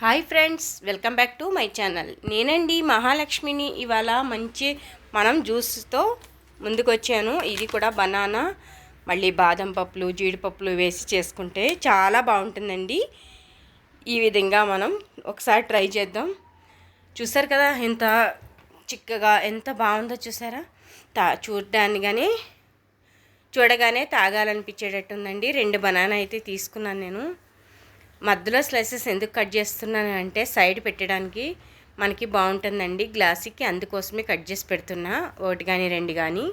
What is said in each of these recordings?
Hi friends welcome back to my channel. నేనండి మహాలక్ష్మిని ఇవాళ మంచి మనం జ్యూస్తో ముందుకొచ్చాను. ఇది కూడా బనానా మళ్ళీ బాదం పప్పులు జీడిపప్పులు వేసి చేసుకుంటే చాలా బాగుంటుందండి. ఈ విధంగా మనం ఒకసారి ట్రై చేద్దాం. చూసారు కదా ఎంత చిక్కగా ఎంత బాగుందో చూసారా? తా చూడడానికనే చూడగానే తాగాలనిపించేటట్టుందండి. రెండు బనానా అయితే తీసుకున్నాను నేను. మధ్యలో స్లైసెస్ ఎందుకు కట్ చేస్తున్నాను అంటే సైడ్ పెట్టడానికి మనకి బాగుంటుందండి. గ్లాసుకి అందుకోసమే కట్ చేసి పెడుతున్నా. ఒకటి కానీ రెండు కానీ.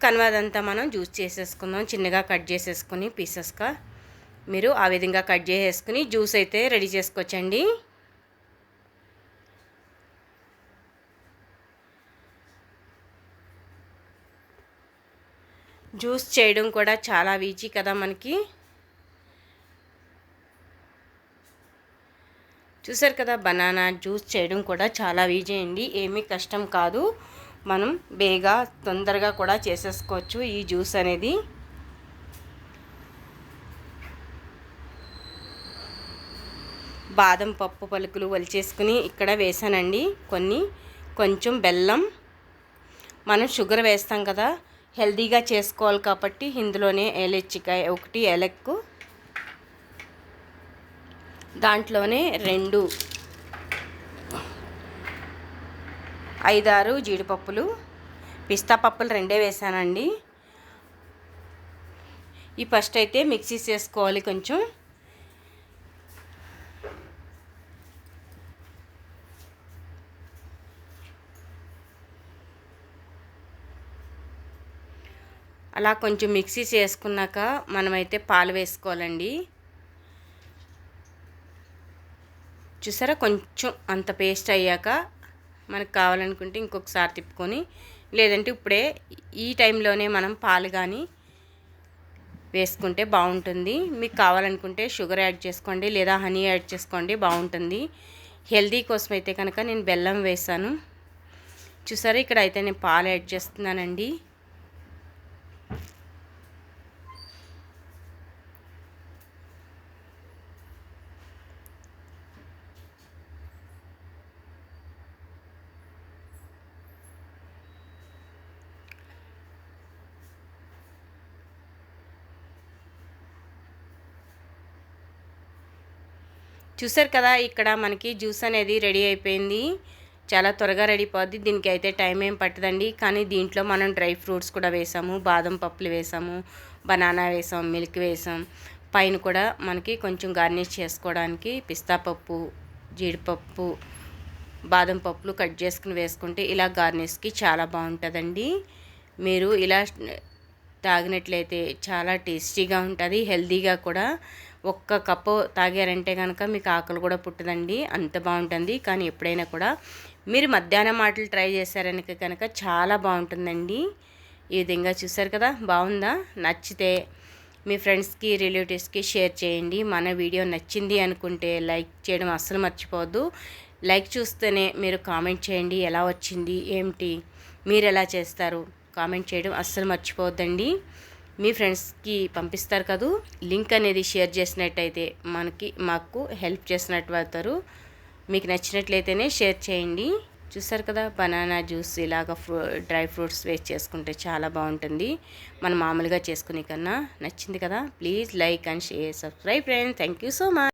కనవాదంతా మనం జ్యూస్ చేసేసుకుందాం. చిన్నగా కట్ చేసేసుకుని పీసెస్గా మీరు ఆ విధంగా కట్ చేసేసుకుని జ్యూస్ అయితే రెడీ చేసుకోవచ్చండి. జ్యూస్ చేయడం కూడా చాలా ఈజీ కదా మనకి. చూసారు కదా బనానా జ్యూస్ చేయడం కూడా చాలా ఈజీ అండి. ఏమీ కష్టం కాదు. మనం బేగా తొందరగా కూడా చేసేసుకోవచ్చు ఈ జ్యూస్ అనేది. బాదం పప్పు పలుకులు వలిచేసుకుని ఇక్కడ వేసానండి. కొన్ని కొంచెం బెల్లం. మనం షుగర్ వేస్తాం కదా హెల్దీగా చేసుకోవాలి కాబట్టి ఇందులోనే ఏలెచ్చికాయ ఒకటి ఏలక్కు. దాంట్లోనే రెండు ఐదారు జీడిపప్పులు. పిస్తా పప్పులు రెండే వేసానండి. ఈ ఫస్ట్ అయితే మిక్సీ చేసుకోవాలి కొంచెం. అలా కొంచెం మిక్సీ చేసుకున్నాక మనమైతే పాలు వేసుకోవాలండి. చూసారా? కొంచెం అంత పేస్ట్ అయ్యాక మనకు కావాలనుకుంటే ఇంకొకసారి తిప్పుకొని లేదంటే ఇప్పుడే ఈ టైంలోనే మనం పాలు కానీ వేసుకుంటే బాగుంటుంది. మీకు కావాలనుకుంటే షుగర్ యాడ్ చేసుకోండి లేదా హనీ యాడ్ చేసుకోండి బాగుంటుంది. హెల్దీ కోసం అయితే కనుక నేను బెల్లం వేసాను చూసారా? ఇక్కడ అయితే నేను పాలు యాడ్ చేస్తున్నానండి. చూసారు కదా ఇక్కడ మనకి జ్యూస్ అనేది రెడీ అయిపోయింది. చాలా త్వరగా రెడీ పోద్ది దీనికి అయితే టైం ఏం పట్టదండి. కానీ దీంట్లో మనం డ్రై ఫ్రూట్స్ కూడా వేసాము. బాదం పప్పులు వేసాము. బనానా వేసాం. మిల్క్ వేసాం. పైన కూడా మనకి కొంచెం గార్నిష్ చేసుకోవడానికి పిస్తా పప్పు జీడిపప్పు బాదం పప్పులు కట్ చేసుకుని వేసుకుంటే ఇలా గార్నిష్కి చాలా బాగుంటుందండి. మీరు ఇలా తాగినట్లయితే చాలా టేస్టీగా ఉంటుంది హెల్తీగా కూడా. ఒక్క కప్పు తాగారంటే కనుక మీకు ఆకలి కూడా పుట్టదండి అంత బాగుంటుంది. కానీ ఎప్పుడైనా కూడా మీరు మధ్యాహ్నం మాటలు ట్రై చేశారని కనుక చాలా బాగుంటుందండి. ఈ విధంగా చూసారు కదా బాగుందా? నచ్చితే మీ ఫ్రెండ్స్కి రిలేటివ్స్కి షేర్ చేయండి. మన వీడియో నచ్చింది అనుకుంటే లైక్ చేయడం అస్సలు మర్చిపోవద్దు. లైక్ చూస్తేనే మీరు కామెంట్ చేయండి ఎలా వచ్చింది ఏమిటి మీరు ఎలా చేస్తారు? కామెంట్ చేయడం అస్సలు మర్చిపోవద్దండి. మీ ఫ్రెండ్స్కి పంపిస్తారు కదూ? లింక్ అనేది షేర్ చేసినట్టయితే మనకి మాకు హెల్ప్ చేసినట్టు అవుతారు. మీకు నచ్చినట్లయితేనే షేర్ చేయండి. చూసారు కదా బనానా జ్యూస్ ఇలాగ ఫ్రూ డ్రై ఫ్రూట్స్ వేస్ట్ చేసుకుంటే చాలా బాగుంటుంది. మనం మామూలుగా చేసుకునే కన్నా నచ్చింది కదా please like and share subscribe friends. Thank you so much.